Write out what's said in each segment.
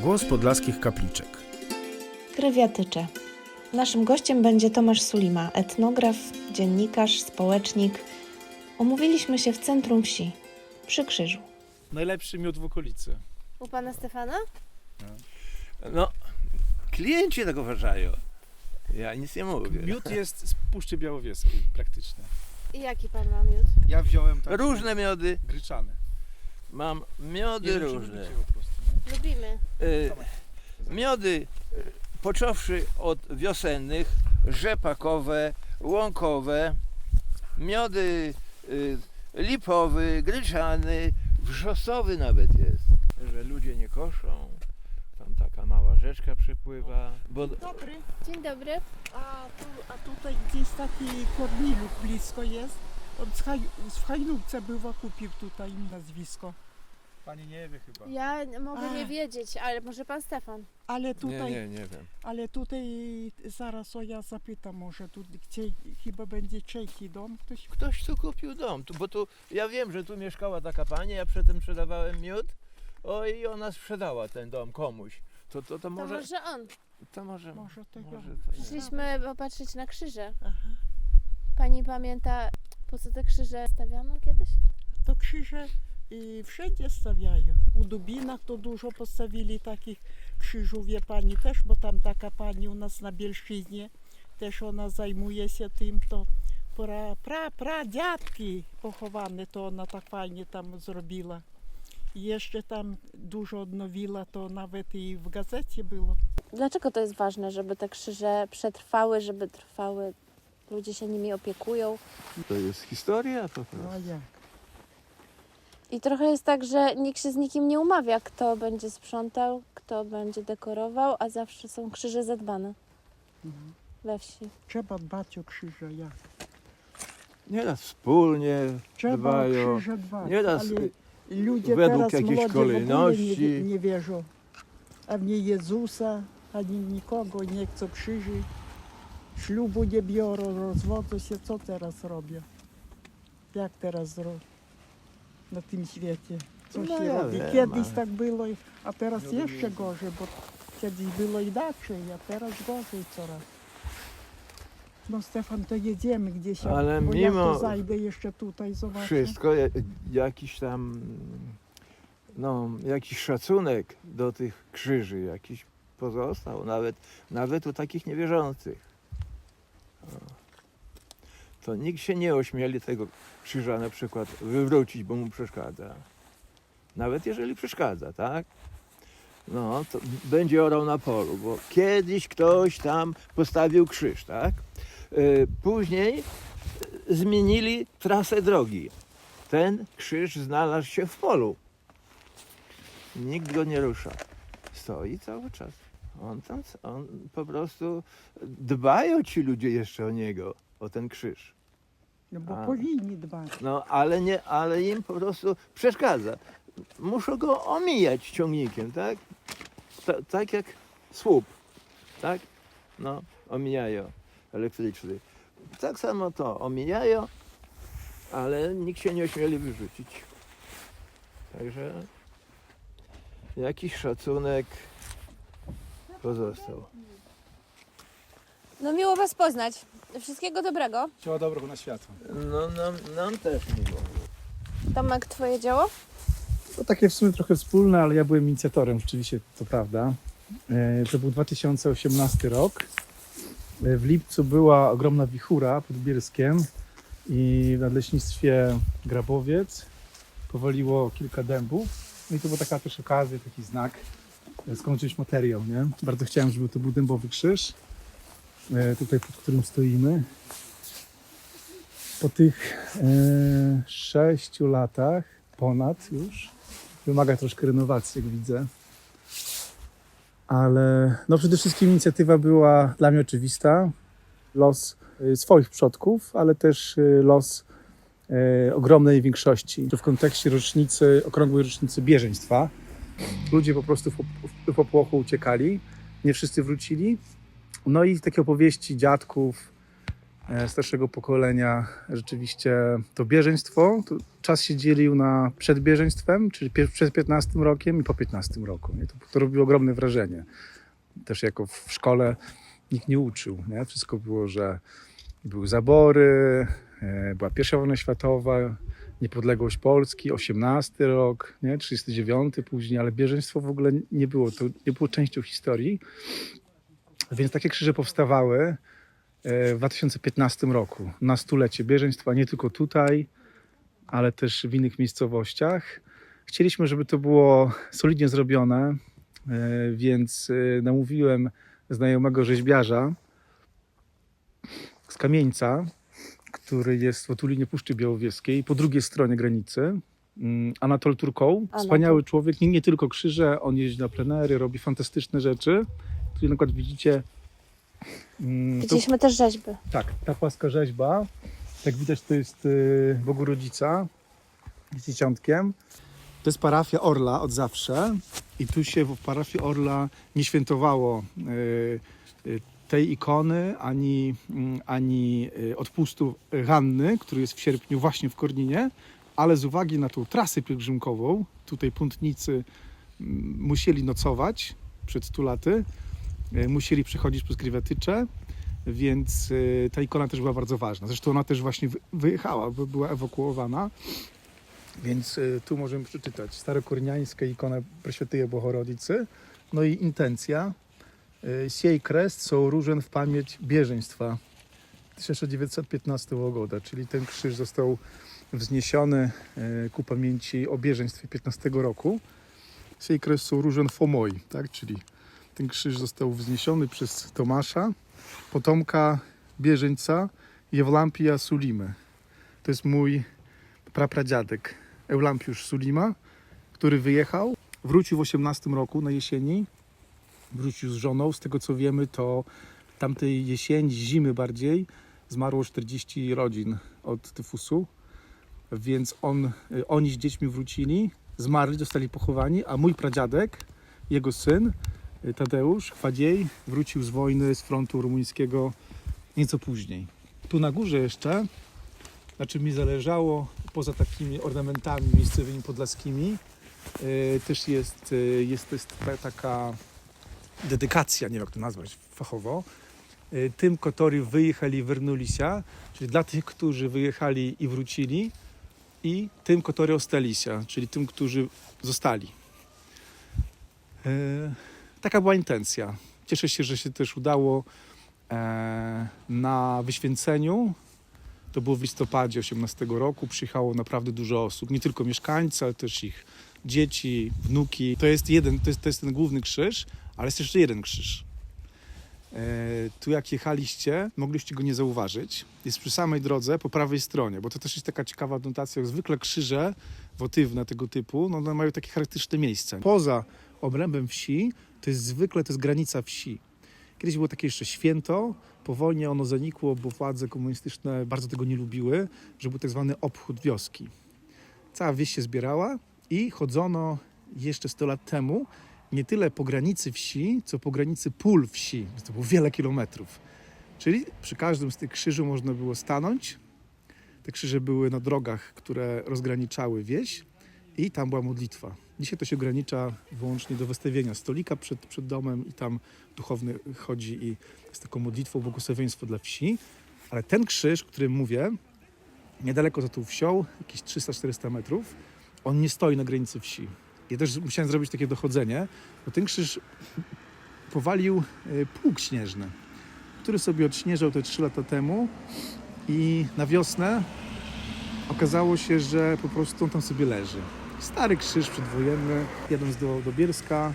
Głos podlaskich kapliczek. Krewiatycze. Naszym gościem będzie Tomasz Sulima, etnograf, dziennikarz, społecznik. Umówiliśmy się w centrum wsi, przy krzyżu. Najlepszy miód w okolicy. U pana Stefana? No, klienci tak uważają. Ja nic nie mówię. Miód jest z Puszczy Białowieskiej praktycznie. I jaki pan ma miód? Ja wziąłem taki Różne miody. gryczany. Mam miody różne. Lubimy. Y, miody, y, począwszy od wiosennych, rzepakowe, łąkowe, miody y, lipowy, gryczany, wrzosowy nawet jest. Że ludzie nie koszą. Tam taka mała rzeczka przepływa. Bo Dobry. Dzień dobry. A, tu, a tutaj gdzieś taki Korniluk blisko jest. On z, Haj, z Hajnówce bywa, kupił tutaj nazwisko. Pani nie wie chyba. Ja mogę A. nie wiedzieć, ale może pan Stefan. Ale nie, tutaj, nie, nie wiem. ale tutaj zaraz o ja zapytam, może tu gdzie chyba będzie trzeci dom. Ktoś Ktoś tu kupił dom, tu, bo tu ja wiem, że tu mieszkała taka pani, ja przedtem sprzedawałem miód. O i ona sprzedała ten dom komuś. To, to, to To może. może on. To może. może tego. może to jest. Przyszliśmy popatrzeć na krzyże. Aha. Pani pamięta, po co te krzyże stawiano kiedyś? To krzyże i wszędzie stawiają. U Dubinach to dużo postawili takich krzyżów, wie pani też, bo tam taka pani u nas na Bielszczyźnie, też ona zajmuje się tym, to pra, pra, pradziadki pochowane, to ona tak fajnie tam zrobiła. I jeszcze tam dużo odnowiła, to nawet i w gazecie było. Dlaczego to jest ważne, żeby te krzyże przetrwały, żeby trwały? Ludzie się nimi opiekują. To jest historia po No prostu. a jak? I trochę jest tak, że nikt się z nikim nie umawia, kto będzie sprzątał, kto będzie dekorował, a zawsze są krzyże zadbane Mhm. we wsi. Trzeba dbać o krzyże, jak? Nieraz wspólnie Trzeba dbają. o krzyże dbać, Nieraz ale ludzie według jakiejś kolejności. Nie, nie wierzą. Ani Jezusa, ani nikogo nie chcą krzyży. Ślubu nie biorą, rozwodzą się. Co teraz robią? Jak teraz robią na tym świecie? Co No się ja robi? wiem, Kiedyś ale- tak było, a teraz jeszcze gorzej, bo kiedyś było inaczej, a teraz gorzej coraz. No Stefan, to jedziemy gdzieś, a- Ale bo ja mimo to zajdę jeszcze tutaj, zobaczę. wszystko, ja- jakiś tam, no, jakiś szacunek do tych krzyży, jakiś pozostał, nawet, nawet u takich niewierzących. O. To nikt się nie ośmieli tego krzyża na przykład wywrócić, bo mu przeszkadza. Nawet jeżeli przeszkadza, tak? No, to będzie orał na polu, bo kiedyś ktoś tam postawił krzyż, tak? Y, Później y, zmienili trasę drogi. Ten krzyż znalazł się w polu. Nikt go nie rusza. Stoi cały czas. On tam, on po prostu dbają ci ludzie jeszcze o niego, o ten krzyż. No bo A. powinni dbać. No, ale nie, ale im po prostu przeszkadza. Muszą go omijać ciągnikiem, tak? Ta, tak jak słup, tak? No, omijają elektryczny. Tak samo to omijają, ale nikt się nie ośmieli wyrzucić. Także jakiś szacunek pozostał. No miło was poznać. Wszystkiego dobrego. Chciała dobrego na światło. No, nam, nam też miło. Tomek, twoje dzieło? To takie w sumie trochę wspólne, ale ja byłem inicjatorem, rzeczywiście to prawda. E, To był 2018 rok. E, W lipcu była ogromna wichura pod Bielskiem i w nadleśnictwie Grabowiec powaliło kilka dębów. No i to była taka też okazja, taki znak e, skończyć materiał, nie? Bardzo chciałem, żeby to był dębowy krzyż, tutaj pod którym stoimy. Po tych e, sześciu latach, ponad już, wymaga troszkę renowacji, jak widzę. Ale no przede wszystkim inicjatywa była dla mnie oczywista. Los y, swoich przodków, ale też los ogromnej większości. To w kontekście rocznicy, okrągłej rocznicy bieżeństwa. Ludzie po prostu w popłochu uciekali, nie wszyscy wrócili. No i takie opowieści dziadków, e, starszego pokolenia rzeczywiście to bieżeństwo. To czas się dzielił na przed bieżeństwem, czyli przed 15 rokiem i po 15 roku. Nie? To, to robiło ogromne wrażenie. Też jako w szkole nikt nie uczył. Nie? Wszystko było, że były zabory, e, była pierwsza wojna światowa, niepodległość Polski, 18 rok, nie? 39 później, ale bieżeństwo w ogóle nie było, to nie było częścią historii. Więc takie krzyże powstawały e, w 2015 roku na stulecie bieżeństwa, nie tylko tutaj, ale też w innych miejscowościach. Chcieliśmy, żeby to było solidnie zrobione, e, więc e, namówiłem znajomego rzeźbiarza z Kamieńca, który jest w otulinie Puszczy Białowieskiej, po drugiej stronie granicy. Mm, Anatol Turkoł, wspaniały człowiek, nie, nie tylko krzyże, on jeździ na plenery, robi fantastyczne rzeczy. Tu na przykład widzicie mm, Widzieliśmy też rzeźby. tak, ta płaska rzeźba, jak widać to jest y, Bogu Rodzica z dzieciątkiem. To jest parafia Orla od zawsze. I tu się w parafii Orla nie świętowało y, y, tej ikony, ani, mm, ani y, odpustu Hanny, który jest w sierpniu właśnie w Korninie, ale z uwagi na tą trasę pielgrzymkową, tutaj pątnicy mm, musieli nocować przed 100 laty, musieli przechodzić przez Kriwetycze, więc y, ta ikona też była bardzo ważna. Zresztą ona też właśnie wy- wyjechała, była ewakuowana. Więc y, tu możemy przeczytać starokorniańska ikona Preszwiętej Bohorodicy. No i intencja. Siej kres są różen w pamięć bieżeństwa 1915 goda, czyli ten krzyż został wzniesiony ku pamięci o bieżeństwie 15 roku. Siej kres są różen fomoi, tak? czyli ten krzyż został wzniesiony przez Tomasza, potomka bieżeńca Jewlampia Sulimy. To jest mój prapradziadek Eulampiusz Sulima, który wyjechał, wrócił w 18 roku na jesieni, wrócił z żoną. Z tego co wiemy, to tamtej jesieni, zimy bardziej, zmarło 40 rodzin od tyfusu, więc on, oni z dziećmi wrócili, zmarli, zostali pochowani, a mój pradziadek, jego syn, Tadeusz Chwadziej wrócił z wojny z frontu rumuńskiego nieco później. Tu na górze jeszcze, na czym mi zależało, poza takimi ornamentami miejscowymi podlaskimi, e, też jest, e, jest, jest ta- taka dedykacja, nie wiem jak to nazwać fachowo, e, tym, którzy wyjechali, wernuli się, czyli dla tych, którzy wyjechali i wrócili i tym, którzy ostali się, czyli tym, którzy zostali. Taka była intencja. Cieszę się, że się też udało e, na wyświęceniu. To było w listopadzie 18 roku. Przyjechało naprawdę dużo osób. Nie tylko mieszkańcy, ale też ich dzieci, wnuki. To jest jeden, to jest, to jest ten główny krzyż, ale jest jeszcze jeden krzyż. E, tu jak jechaliście, mogliście go nie zauważyć. Jest przy samej drodze, po prawej stronie, bo to też jest taka ciekawa adnotacja. Jak zwykle krzyże wotywne tego typu, no one mają takie charakterystyczne miejsce. Poza obrębem wsi, to jest zwykle to jest granica wsi. Kiedyś było takie jeszcze święto, po wojnie ono zanikło, bo władze komunistyczne bardzo tego nie lubiły, że był tak zwany obchód wioski. Cała wieś się zbierała i chodzono jeszcze 100 lat temu nie tyle po granicy wsi, co po granicy pól wsi. To było wiele kilometrów. Czyli przy każdym z tych krzyży można było stanąć. Te krzyże były na drogach, które rozgraniczały wieś i tam była modlitwa. Dzisiaj to się ogranicza wyłącznie do wystawienia stolika przed, przed domem i tam duchowny chodzi i jest taką modlitwą, błogosławieństwo dla wsi. Ale ten krzyż, o którym mówię, niedaleko za tą wsią, jakieś 300-400 metrów, on nie stoi na granicy wsi. Ja też musiałem zrobić takie dochodzenie, bo ten krzyż powalił e, pług śnieżny, który sobie odśnieżał te 3 lata temu i na wiosnę okazało się, że po prostu on tam sobie leży. Stary krzyż przedwojenny, jadąc do, do Bielska,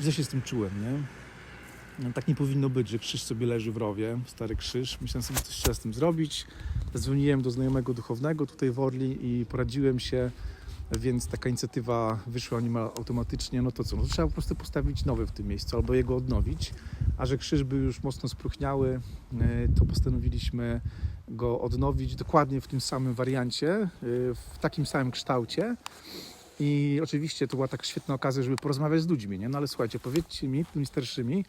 źle się z tym czułem, nie? No, tak nie powinno być, że krzyż sobie leży w rowie, stary krzyż. Myślałem sobie, coś trzeba z tym zrobić. Zadzwoniłem do znajomego duchownego tutaj w Orli i poradziłem się, więc taka inicjatywa wyszła niemal automatycznie. No to co, no, to trzeba po prostu postawić nowy w tym miejscu albo jego odnowić. A że krzyż był już mocno spróchniały, e, to postanowiliśmy go odnowić dokładnie w tym samym wariancie, y, w takim samym kształcie. I oczywiście to była tak świetna okazja, żeby porozmawiać z ludźmi, nie? No ale słuchajcie, powiedzcie mi, tymi starszymi,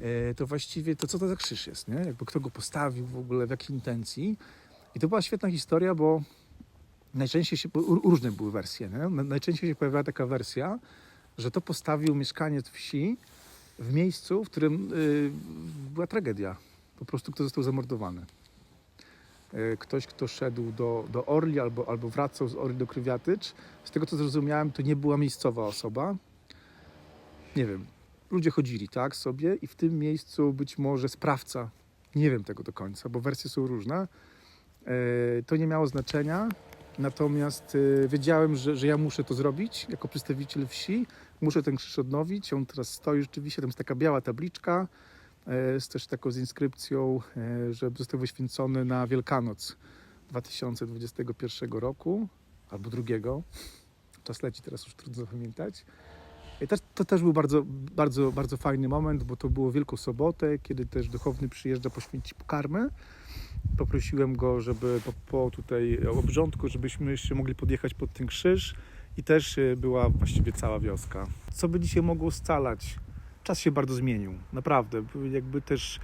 e, to właściwie to co to za krzyż jest, nie? Jakby kto go postawił w ogóle, w jakiej intencji. I to była świetna historia, bo najczęściej się, różne były wersje, nie? Na- Najczęściej się pojawiała taka wersja, że to postawił mieszkaniec wsi w miejscu, w którym y, była tragedia. Po prostu kto został zamordowany. Y, Ktoś, kto szedł do, do Orli albo, albo wracał z Orli do Krywiatycz. Z tego, co zrozumiałem, to nie była miejscowa osoba. Nie wiem, ludzie chodzili tak sobie i w tym miejscu być może sprawca, nie wiem tego do końca, bo wersje są różne, E, to nie miało znaczenia. Natomiast e, wiedziałem, że, że ja muszę to zrobić jako przedstawiciel wsi. Muszę ten krzyż odnowić. On teraz stoi rzeczywiście, tam jest taka biała tabliczka e, z też taką z inskrypcją, e, że został wyświęcony na Wielkanoc 2021 roku albo drugiego. Czas leci, teraz już trudno zapamiętać. To też był bardzo, bardzo, bardzo fajny moment, bo to było Wielką Sobotę, kiedy też duchowny przyjeżdża poświęcić pokarmę. Poprosiłem go, żeby po, po tutaj obrządku, żebyśmy jeszcze mogli podjechać pod ten krzyż i też e, była właściwie cała wioska. Co by dzisiaj mogło scalać? Czas się bardzo zmienił, naprawdę. Jakby też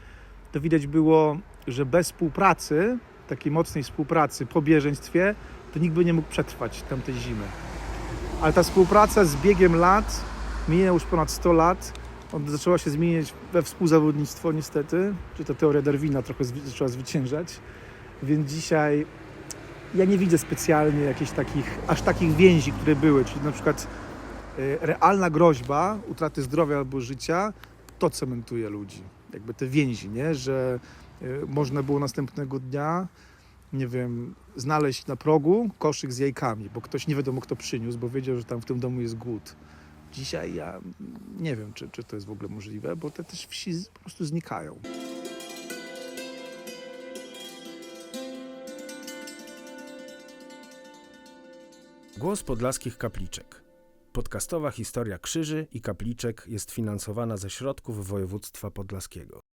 to widać było, że bez współpracy, takiej mocnej współpracy po bieżeństwie, to nikt by nie mógł przetrwać tamtej zimy. Ale ta współpraca z biegiem lat, minęło już ponad 100 lat, on zaczęła się zmieniać we współzawodnictwo niestety, czy ta teoria Darwina trochę zaczęła zwyciężać, więc dzisiaj ja nie widzę specjalnie jakichś takich, aż takich więzi, które były, czyli na przykład y, realna groźba utraty zdrowia albo życia, to cementuje ludzi. Jakby te więzi, nie? że y, można było następnego dnia, nie wiem, znaleźć na progu koszyk z jajkami, bo ktoś nie wiadomo kto przyniósł, bo wiedział, że tam w tym domu jest głód. Dzisiaj ja nie wiem, czy, czy to jest w ogóle możliwe, bo te też wsi po prostu znikają. Głos Podlaskich Kapliczek. Podcastowa historia krzyży i kapliczek jest finansowana ze środków województwa podlaskiego.